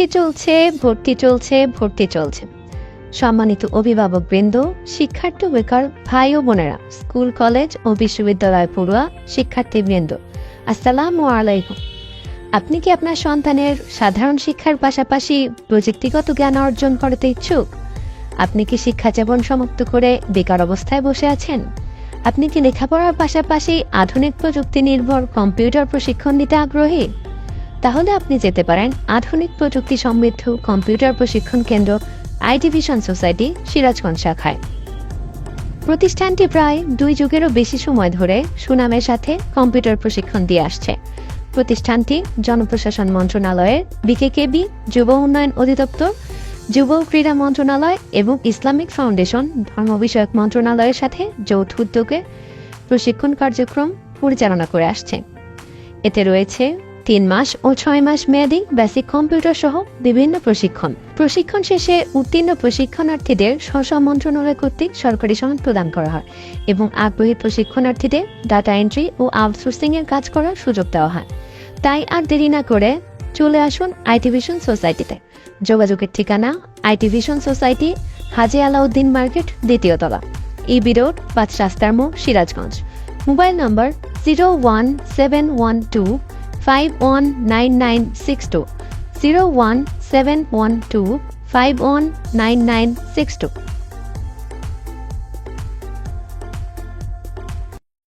ভর্তি চলছে ভর্তি চলছে ভর্তি চলছে। সম্মানিত অভিভাবক বৃন্দ, শিক্ষার্থী বেকার ভাই ও বোনেরা, স্কুল, কলেজ ও বিশ্ববিদ্যালয় পড়ুয়া, শিক্ষার্থী বৃন্দ, আসসালামু আলাইকুম। আপনি কি আপনার সন্তানের সাধারণ শিক্ষার পাশাপাশি প্রযুক্তিগত জ্ঞান অর্জন করতে ইচ্ছুক? আপনি কি শিক্ষা জীবন সমাপ্ত করে বেকার অবস্থায় বসে আছেন? আপনি কি লেখাপড়ার পাশাপাশি আধুনিক প্রযুক্তি নির্ভর কম্পিউটার প্রশিক্ষণ নিতে আগ্রহী? তাহলে আপনি যেতে পারেন আধুনিক প্রযুক্তি সমৃদ্ধ কম্পিউটার প্রশিক্ষণ কেন্দ্র আইটি ভিশন সোসাইটি সিরাজগঞ্জ শাখায়। প্রতিষ্ঠানটি প্রায় দুই যুগেরও বেশি সময় ধরে সুনামের সাথে কম্পিউটার প্রশিক্ষণ দিয়ে আসছে। প্রতিষ্ঠানটি জনপ্রশাসন মন্ত্রণালয়ের বিকেকেবি যুব উন্নয়ন অধিদপ্তর, যুব ক্রীড়া মন্ত্রণালয় এবং ইসলামিক ফাউন্ডেশন ধর্ম বিষয়ক মন্ত্রণালয়ের সাথে যৌথ উদ্যোগে প্রশিক্ষণ কার্যক্রম পরিচালনা করে আসছে। এতে রয়েছে তিন মাস ও ছয় মাস মেয়াদী বেসিক কম্পিউটার সহ বিভিন্ন প্রশিক্ষণ। প্রশিক্ষণ শেষে উত্তীর্ণ প্রশিক্ষণার্থীদের স্ব মন্ত্রণালয় কর্তৃক সরকারি সনদ প্রদান করা হয় এবং আগ্রহী প্রশিক্ষণার্থীদের ডাটা এন্ট্রি ও আউটসোর্সিং এর কাজ করার সুযোগ দেওয়া হয়। তাই আর দেরি না করে চলে আসুন আইটি ভিশন সোসাইটিতে। যোগাযোগের ঠিকানা IT vision society, Haji Alauddin market, দ্বিতীয় তলা ইবি রোড পাঁচ রাস্তার Sirajganj. Mobile number zero one seven one two five one nine nine six two zero one seven one two five one nine nine six two